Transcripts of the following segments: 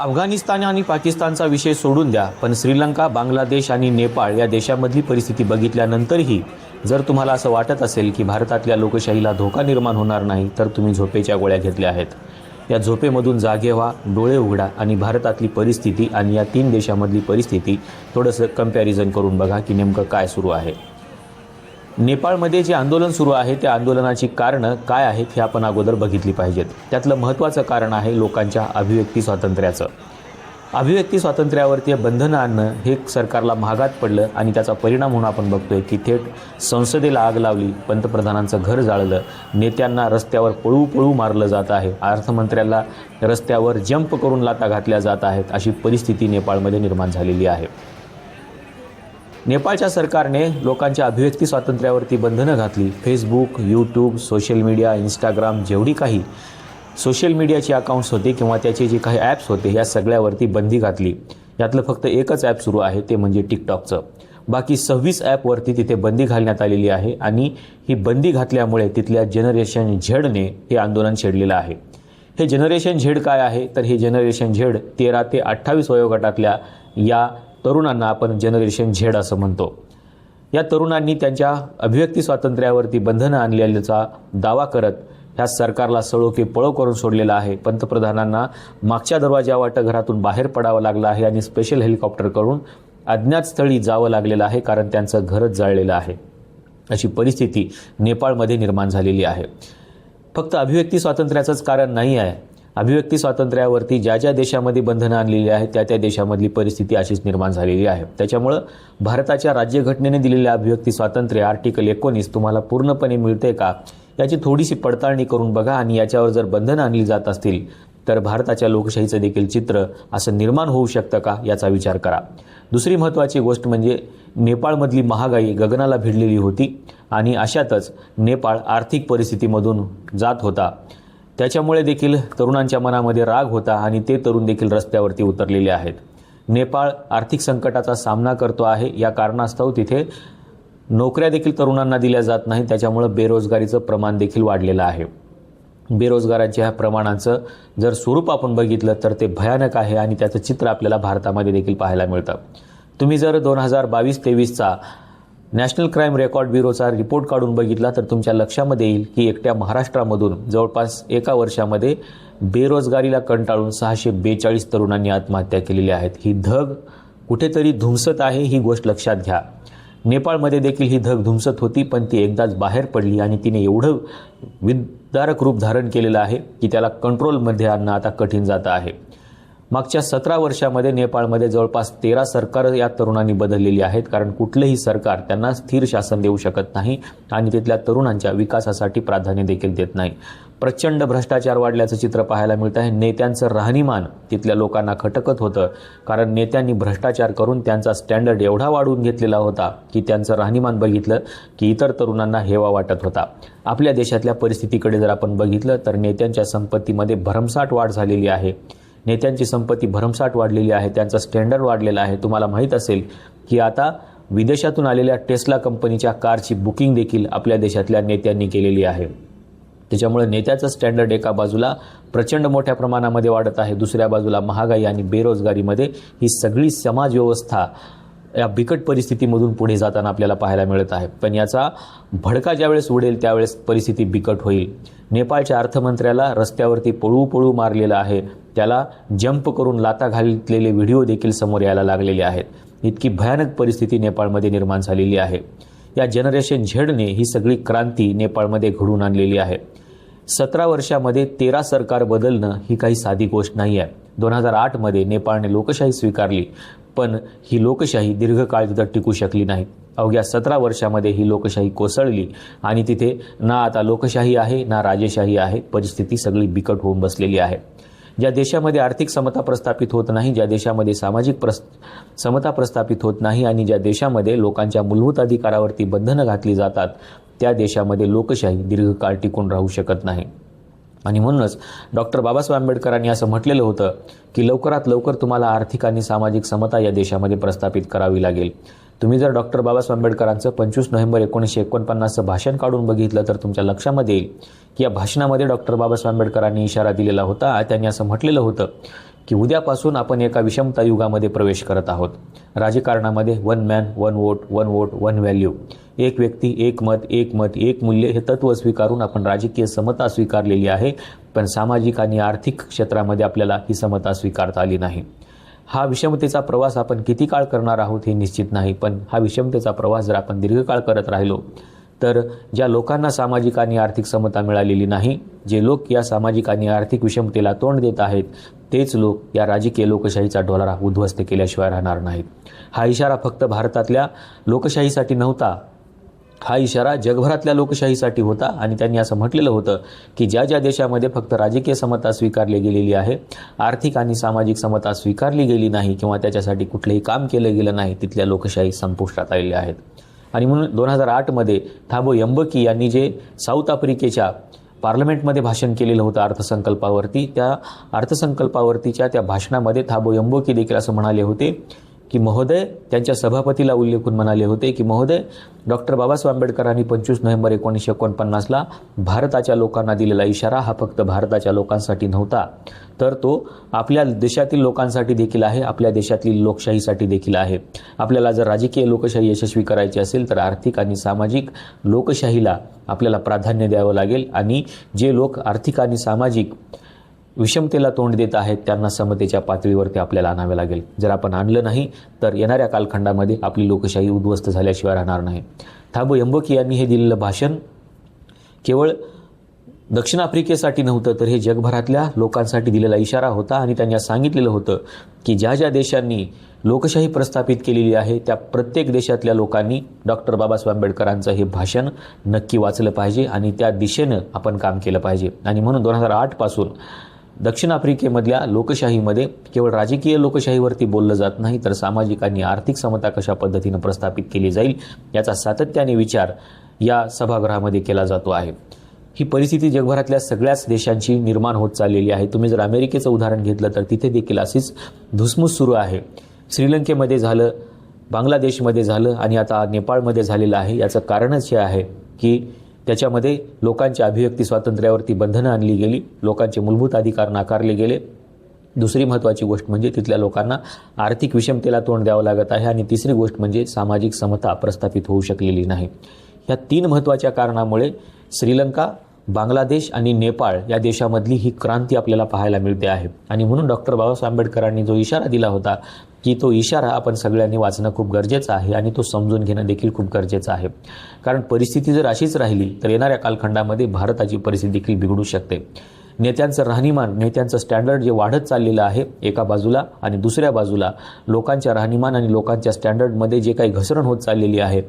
अफगाणिस्तान आणि पाकिस्तानचा विषय सोडून द्या पण श्रीलंका बांगलादेश आणि नेपाळ या देशामधली परिस्थिती बघितल्यानंतरही जर तुम्हाला असं वाटत असेल की भारतातल्या लोकशाहीला धोका निर्माण होणार नाही तर तुम्ही झोपेच्या गोळ्या घेतल्या आहेत. या झोपेमधून जागे व्हा डोळे उघडा आणि भारतातली परिस्थिती आणि या तीन देशामधली परिस्थिती थोडंसं कंपॅरिझन करून बघा की नेमकं काय सुरू आहे. नेपाळमध्ये जे आंदोलन सुरू आहे त्या आंदोलनाची कारणं काय आहेत हे आपण अगोदर बघितली पाहिजेत. त्यातलं महत्त्वाचं कारण आहे लोकांच्या अभिव्यक्ती स्वातंत्र्याचं. अभिव्यक्ती स्वातंत्र्यावरती बंधनं आणणं हे सरकारला महागात पडलं आणि त्याचा परिणाम म्हणून आपण बघतोय की थेट संसदेला आग लावली पंतप्रधानांचं घर जाळलं नेत्यांना रस्त्यावर पळू पळू मारलं जात आहे अर्थमंत्र्याला रस्त्यावर जंप करून लाता घातल्या जात आहेत अशी परिस्थिती नेपाळमध्ये निर्माण झालेली आहे. नेपाळच्या सरकारने लोकांच्या अभिव्यक्ती स्वातंत्र्यावरती बंधनं घातली. Facebook YouTube social media Instagram जेवढी काही सोशल मीडियाची अकाउंट्स होते किंवा त्याचे जे काही ॲप्स होते या सगळ्यावरती बंदी घातली. यातलं फक्त एकच ॲप सुरू आहे ते म्हणजे टिकटॉकचं बाकी सव्वीस ॲपवरती तिथे बंदी घालण्यात आलेली आहे आणि ही बंदी घातल्यामुळे तिथल्या जनरेशन झेडने हे आंदोलन छेडलेलं आहे. हे जनरेशन झेड काय आहे? तर हे जनरेशन झेड तेरा ते अठ्ठावीस वयोगटातल्या या तरुणांना आपण जनरेशन झेड असं म्हणतो. या तरुणांनी त्यांच्या अभिव्यक्ती स्वातंत्र्यावरती बंधनं आणलेल्याचा दावा करत ह्या सरकारला सळोखी पळो करून सोडलेला आहे. पंतप्रधानांना मागच्या दरवाजा वाटं घरातून बाहेर पडावं लागलं आहे आणि स्पेशल हेलिकॉप्टर करून अज्ञात स्थळी जावं लागलेलं आहे कारण त्यांचं घरच जाळलेलं आहे. अशी परिस्थिती नेपाळमध्ये निर्माण झालेली आहे. फक्त अभिव्यक्ती स्वातंत्र्याचंच कारण नाही आहे. अभिव्यक्ती स्वातंत्र्यावरती ज्या ज्या देशामध्ये बंधनं आणलेली आहेत त्या त्या देशामधली परिस्थिती अशीच निर्माण झालेली आहे. त्याच्यामुळं भारताच्या राज्यघटनेने दिलेल्या अभिव्यक्ती स्वातंत्र्य आर्टिकल एकोणीस तुम्हाला पूर्णपणे मिळते का? याची थोडीशी पडताळणी करून बघा आणि याच्यावर जर बंधनं आणली जात असतील तर भारताच्या लोकशाहीचं देखील चित्र असं निर्माण होऊ शकतं का याचा विचार करा. दुसरी महत्त्वाची गोष्ट म्हणजे नेपाळमधली महागाई गगनाला भिडलेली होती आणि अशातच नेपाळ आर्थिक परिस्थितीमधून जात होता. त्याच्यामुळे देखील तरुणांच्या मनामध्ये राग होता आणि ते तरुण देखील रस्त्यावरती उतरलेले आहेत. नेपाळ आर्थिक संकटाचा सामना करतो आहे. या कारणास्तव तिथे नोकऱ्या देखील तरुणांना दिल्या जात नाही त्याच्यामुळं बेरोजगारीचं प्रमाण देखील वाढलेलं आहे. बेरोजगारांच्या ह्या प्रमाणाचं जर स्वरूप आपण बघितलं तर ते भयानक आहे आणि त्याचं चित्र आपल्याला भारतामध्ये देखील पाहायला मिळतं. तुम्ही जर दोन हजार बावीस तेवीसचा नॅशनल क्राईम रेकॉर्ड ब्युरोचा रिपोर्ट काढून बघितला तर तुमच्या लक्षामध्ये येईल की एकट्या महाराष्ट्रामधून जवळपास एका वर्षामध्ये बेरोजगारीला कंटाळून सहाशे बेचाळीस तरुणांनी आत्महत्या केलेल्या आहेत. ही धग कुठेतरी धुमसत आहे ही गोष्ट लक्षात घ्या. नेपाळमध्ये देखील ही धग धुमसत होती पण ती एकदाच बाहेर पडली आणि तिने एवढं विदारक रूप धारण केलेलं आहे की त्याला कंट्रोलमध्ये आणणं आता कठीण जातं आहे. मागच्या सतरा वर्षामध्ये नेपाळमध्ये जवळपास तेरा सरकार या तरुणांनी बदललेली आहेत. कारण कुठलंही सरकार त्यांना स्थिर शासन देऊ शकत नाही आणि तिथल्या तरुणांच्या विकासासाठी प्राधान्य देखील देत नाही. प्रचंड भ्रष्टाचार वाढल्याचं चित्र पाहायला मिळतं आहे. नेत्यांचं राहणीमान तिथल्या लोकांना खटकत होतं. कारण नेत्यांनी भ्रष्टाचार करून त्यांचा स्टँडर्ड एवढा वाढवून घेतलेला होता की त्यांचं राहणीमान बघितलं की इतर तरुणांना हेवा वाटत होता. आपल्या देशातल्या परिस्थितीकडे जर आपण बघितलं तर नेत्यांच्या संपत्तीमध्ये भरमसाठ वाढ झालेली आहे. नेत्यांची संपत्ती भरमसाठ वाढलेली आहे त्यांचा स्टँडर्ड वाढलेला आहे. तुम्हाला माहीत असेल की आता विदेशातून आलेल्या टेस्ला कंपनीच्या कारची बुकिंग देखील आपल्या देशातल्या नेत्यांनी केलेली आहे. त्याच्यामुळे नेत्याचं स्टँडर्ड एका बाजूला प्रचंड मोठ्या प्रमाणामध्ये वाढत आहे दुसऱ्या बाजूला महागाई आणि बेरोजगारीमध्ये ही सगळी समाजव्यवस्था या बिकट परिस्थितीमधून पुढे जाताना आपल्याला पाहायला मिळत आहे. पण याचा भडका ज्यावेळेस उडेल त्यावेळेस परिस्थिती बिकट होईल. नेपाळच्या अर्थमंत्र्याला रस्त्यावरती पळू पळू मारलेलं आहे. त्याला जंप करून लाता घातलेले व्हिडिओ देखील समोर यायला लागलेले आहेत. इतकी भयानक परिस्थिती नेपाळमध्ये निर्माण झालेली आहे. या जनरेशन झेडने ही सगळी क्रांती नेपाळमध्ये घडून आणलेली आहे. सतरा वर्षामध्ये तेरा सरकार बदलणं ही काही साधी गोष्ट नाही आहे दोन हजार आठमध्ये नेपाळने लोकशाही स्वीकारली पण ही लोकशाही दीर्घकाळ तिथं टिकू शकली नाही. अवघ्या सतरा वर्षामध्ये ही लोकशाही कोसळली आणि तिथे ना आता लोकशाही आहे ना राजेशाही आहे परिस्थिती सगळी बिकट होऊन बसलेली आहे. ज्या देशामध्ये आर्थिक समता प्रस्थापित होत नाही ज्या देशामध्ये सामाजिक प्रस समता प्रस्थापित होत नाही आणि ज्या देशामध्ये लोकांच्या मूलभूत अधिकारावरती बंधनं घातली जातात त्या देशामध्ये लोकशाही दीर्घकाळ टिकून राहू शकत नाही. आणि म्हणूनच डॉक्टर बाबासाहेब आंबेडकरांनी असं म्हटलेलं होतं की लवकरात लवकर तुम्हाला आर्थिक आणि सामाजिक समता या देशामध्ये प्रस्थापित करावी लागेल. तुम्ही जर डॉक्टर बाबासाहेब आंबेडकरांचं पंचवीस नोव्हेंबर एकोणीसशे एकोणपन्नासचं भाषण काढून बघितलं तर तुमच्या लक्षामध्ये येईल की या भाषणामध्ये डॉक्टर बाबासाहेब आंबेडकरांनी इशारा दिलेला होता. त्यांनी असं म्हटलेलं होतं की उद्यापासून आपण एका विषमता युगामध्ये प्रवेश करत आहोत. राजकारणामध्ये one man one vote one vote one value एक व्यक्ती एक मत एक मत एक मूल्य हे तत्त्व स्वीकारून आपण राजकीय समता स्वीकारलेली आहे. पण सामाजिक आणि आर्थिक क्षेत्रामध्ये आपल्याला ही समता स्वीकारता आली नाही. हा विषमतेचा प्रवास आपण किती काळ करणार आहोत हे निश्चित नाही पण हा विषमतेचा प्रवास जर आपण दीर्घकाळ करत राहिलो तर ज्या लोकांना सामाजिक आणि आर्थिक समता मिळालेली नाही जे लोक या सामाजिक आणि आर्थिक विषमतेला तोंड देत आहेत तेच लोक या राजकीय लोकशाहीचा ढोलारा उद्ध्वस्त केल्याशिवाय राहणार नाहीत. हा इशारा फक्त भारतातल्या लोकशाहीसाठी नव्हता हा इशारा जगभरातल्या लोकशाहीसाठी होता आणि त्यांनी असं म्हटलेलं होतं की ज्या ज्या देशामध्ये फक्त राजकीय समता स्वीकारली गेलेली आहे आर्थिक आणि सामाजिक समता स्वीकारली गेली नाही किंवा त्याच्यासाठी कुठलंही काम केलं गेलं नाही तिथल्या लोकशाही संपुष्टात आलेल्या आहेत. आणि म्हणून दोन हजार आठमध्ये थाबो यंबकी यांनी जे साऊथ आफ्रिकेच्या पार्लमेंटमध्ये भाषण केलेलं होतं अर्थसंकल्पावरती त्या अर्थसंकल्पावरतीच्या त्या भाषणामध्ये थाबो यंबोकी देखील असं म्हणाले होते की महोदय त्यांच्या सभापतीला उल्लेखून म्हणाले होते की महोदय डॉक्टर बाबासाहेब आंबेडकरांनी पंचवीस नोव्हेंबर एकोणीसशे एकोणपन्नासला भारताच्या लोकांना दिलेला इशारा हा फक्त भारताच्या लोकांसाठी नव्हता. तर तो आपल्या देशातील लोकांसाठी देखील आहे आपल्या देशातील लोकशाहीसाठी देखील आहे. आपल्याला जर राजकीय लोकशाही यशस्वी करायची असेल तर आर्थिक आणि सामाजिक लोकशाहीला आपल्याला प्राधान्य द्यावं लागेल आणि जे लोक आर्थिक आणि सामाजिक विषमतेला तोंड देत आहेत त्यांना समतेच्या पातळीवरती आपल्याला आणावे लागेल. जर आपण आणलं नाही तर येणाऱ्या कालखंडामध्ये आपली लोकशाही उद्ध्वस्त झाल्याशिवाय राहणार नाही. थाबो यंबोकी यांनी हे दिलेलं भाषण केवळ दक्षिण आफ्रिकेसाठी नव्हतं तर हे जगभरातल्या लोकांसाठी दिलेला इशारा होता आणि त्यांनी सांगितलेलं होतं की ज्या ज्या देशांनी लोकशाही प्रस्थापित केलेली आहे त्या प्रत्येक देशातल्या लोकांनी डॉक्टर बाबासाहेब आंबेडकरांचं हे भाषण नक्की वाचलं पाहिजे आणि त्या दिशेनं आपण काम केलं पाहिजे. आणि म्हणून दोन हजार आठपासून दक्षिण आफ्रिकेमधल्या लोकशाहीमध्ये केवळ राजकीय लोकशाहीवरती बोललं जात नाही तर सामाजिक आणि आर्थिक समता कशा पद्धतीनं प्रस्थापित केली जाईल याचा सातत्याने विचार या सभागृहामध्ये केला जातो आहे. ही परिस्थिती जगभरातल्या सगळ्याच देशांची निर्माण होत चाललेली आहे. तुम्ही जर अमेरिकेचं उदाहरण घेतलं तर तिथे देखील अशीच धुसमूस सुरू आहे. श्रीलंकेमध्ये झालं बांगलादेशमध्ये झालं आणि आता नेपाळमध्ये झालेलं आहे. याचं कारणच हे आहे की त्याच्यामध्ये लोकांच्या अभिव्यक्ती स्वातंत्र्यावरती बंधनं आणली गेली लोकांचे मूलभूत अधिकार नाकारले गेले. दुसरी महत्त्वाची गोष्ट म्हणजे तिथल्या लोकांना आर्थिक विषमतेला तोंड द्यावं लागत आहे आणि तिसरी गोष्ट म्हणजे सामाजिक समता प्रस्थापित होऊ शकलेली नाही. या तीन महत्त्वाच्या कारणामुळे श्रीलंका बांगलादेश आणि नेपाळ या देशामधली ही क्रांती आपल्याला पाहायला मिळते आहे. आणि म्हणून डॉक्टर बाबासाहेब आंबेडकरांनी जो इशारा दिला होता की तो इशारा आपण सगळ्यांनी वाचणं खूप गरजेचं आहे आणि तो समजून घेणं देखील खूप गरजेचं आहे. कारण परिस्थिती जर अशीच राहिली तर येणाऱ्या कालखंडामध्ये भारताची परिस्थिती देखील बिघडू शकते. नेत्यांचं राहणीमान नेत्यांचं स्टँडर्ड जे वाढत चाललेलं आहे एका बाजूला आणि दुसऱ्या बाजूला लोकांच्या राहणीमान आणि लोकांच्या स्टँडर्डमध्ये जे काही घसरण होत चाललेली आहे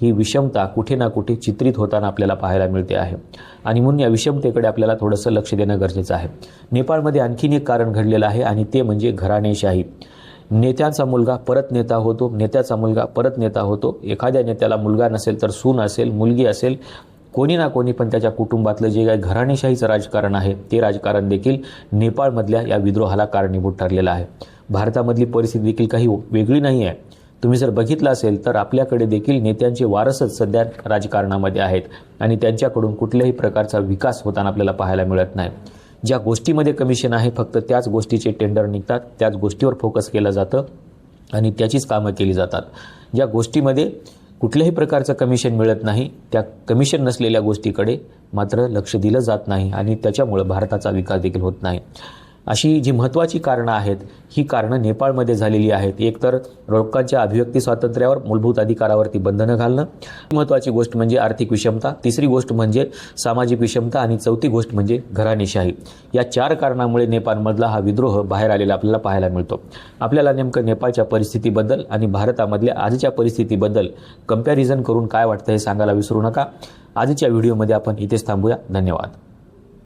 ही विषमता कुठे ना कुठे चित्रित होताना आपल्याला पाहायला मिळते आहे. आणि म्हणून या विषमतेकडे आपल्याला थोडंसं लक्ष देणं गरजेचं आहे. नेपाळमध्ये आणखीन एक कारण घडलेलं आहे आणि ते म्हणजे घराणेशाही. नेत्याचा मुलगा परत नेता होतो नेत्याचा मुलगा परत नेता होतो. एखाद्या नेत्याला मुलगा नसेल तर सून असेल मुलगी असेल कोणी ना कोणी पण त्याच्या कुटुंबातलं जे काही घराणेशाहीचं राजकारण आहे ते राजकारण देखील नेपाळमधल्या या विद्रोहाला कारणीभूत ठरलेलं आहे. भारतामधली परिस्थिती देखील काही वेगळी नाही आहे. तुम्ही जर बघितलं असेल तर आपल्याकडे देखील नेत्यांचे वारसच सध्या राजकारणामध्ये आहेत आणि त्यांच्याकडून कुठल्याही प्रकारचा विकास होताना आपल्याला पाहायला मिळत नाही. ज्या गोष्टीमध्ये कमिशन आहे फक्त त्याच गोष्टीचे टेंडर निघतात त्याच गोष्टीवर फोकस केलं जातं आणि त्याचीच कामं केली जातात. ज्या गोष्टीमध्ये कुठल्याही प्रकारचं कमिशन मिळत नाही त्या कमिशन नसलेल्या गोष्टीकडे मात्र लक्ष दिलं जात नाही आणि त्याच्यामुळं भारताचा विकास देखील होत नाही. अशी जी महत्त्वाची कारणं आहेत ही कारणं नेपाळमध्ये झालेली आहेत. एकतर लोकांच्या अभिव्यक्ती स्वातंत्र्यावर मूलभूत अधिकारावरती बंधनं घालणं महत्त्वाची गोष्ट म्हणजे आर्थिक विषमता तिसरी गोष्ट म्हणजे सामाजिक विषमता आणि चौथी गोष्ट म्हणजे घराणेशाही. या चार कारणामुळे नेपाळमधला हा विद्रोह बाहेर आलेला आपल्याला पाहायला मिळतो. आपल्याला नेमकं नेपाळच्या परिस्थितीबद्दल आणि भारतामधल्या आजच्या परिस्थितीबद्दल कंपॅरिझन करून काय वाटतं हे सांगायला विसरू नका. आजच्या व्हिडिओमध्ये आपण इथेच थांबूया. धन्यवाद.